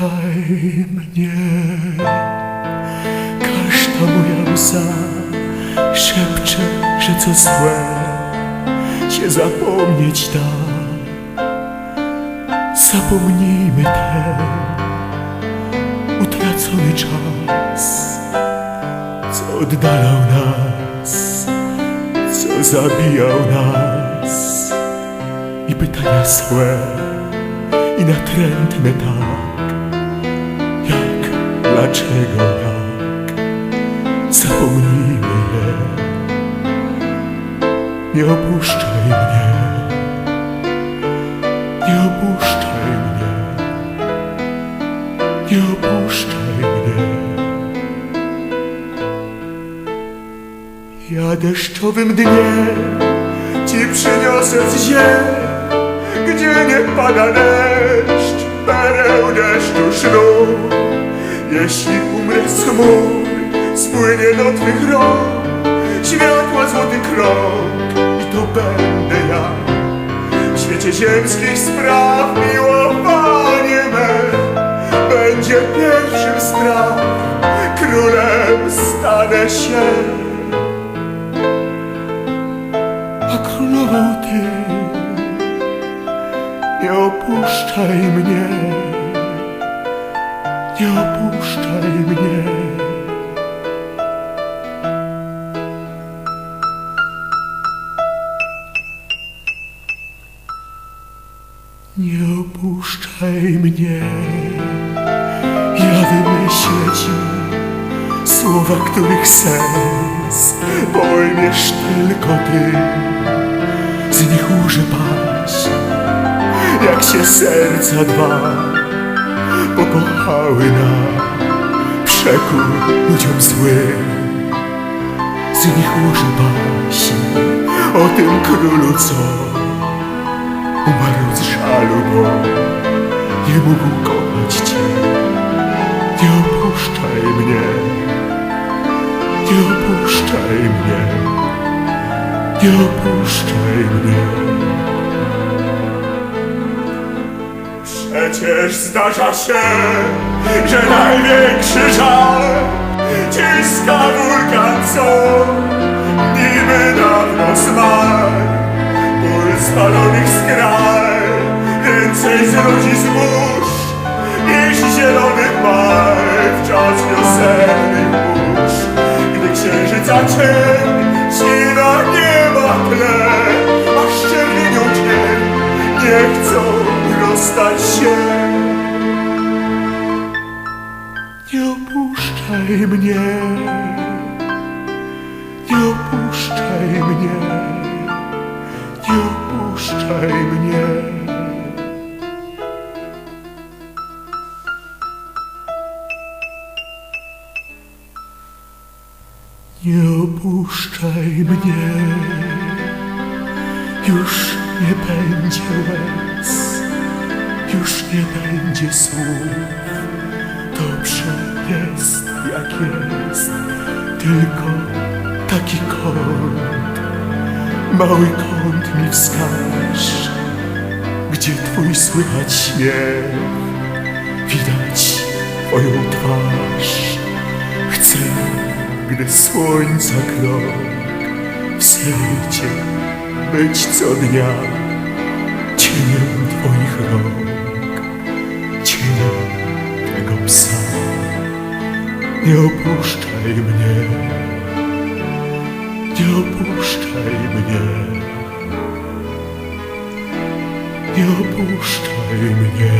opuszczaj mnie. Każda moja łza szepcze, że co złe się zapomnieć da. Zapomnijmy ten utracony czas, co oddalał nas, co zabijał nas i pytania złe i natrętne tak, dlaczego tak, zapomnijmy je, nie opuszczaj mnie, nie opuszczaj mnie, nie opuszczaj mnie. Ja deszczowym dnie Ci przyniosę z ziem, gdzie nie pada deszcz, pereł deszczu. Jeśli umrę z chmur, spłynie do Twych rąk, światła złoty krąg i to będę ja. W świecie ziemskich spraw miłowanie me będzie pierwszym spraw, królem stanę się. a królową Ty. Nie opuszczaj mnie, nie opuszczaj mnie. Nie opuszczaj mnie, ja wymyślę Ci słowa, których sens pojmiesz tylko Ty. Z nich używasz, jak się serca dwa pokochały na przekór ludziom złym. Z nich używasz o tym królu, co umarł z żalu, bo nie mógł kochać Cię. Nie opuszczaj mnie, nie opuszczaj mnie, nie opuszczaj mnie. Przecież zdarza się, że największy żal ciska wulkan, co niby dawno zmarł. Ból spalonych skral więcej zrodzi zbóż niż zielonych mar w czas wiosennych burz. Gdy księżyca cień opuszczaj mnie, nie opuszczaj mnie, nie opuszczaj mnie. Nie opuszczaj mnie, już nie będzie łez, już nie będzie słów. Dobrze jest jak jest, tylko taki kąt, mały kąt mi wskaż, gdzie twój słychać śmiech, widać twoją twarz. Chcę, gdy słońca krok wsejdzie, być co dnia cieniem twoich rąk, cieniem tego psa. Nie opuszczaj mnie, nie opuszczaj mnie, nie opuszczaj mnie.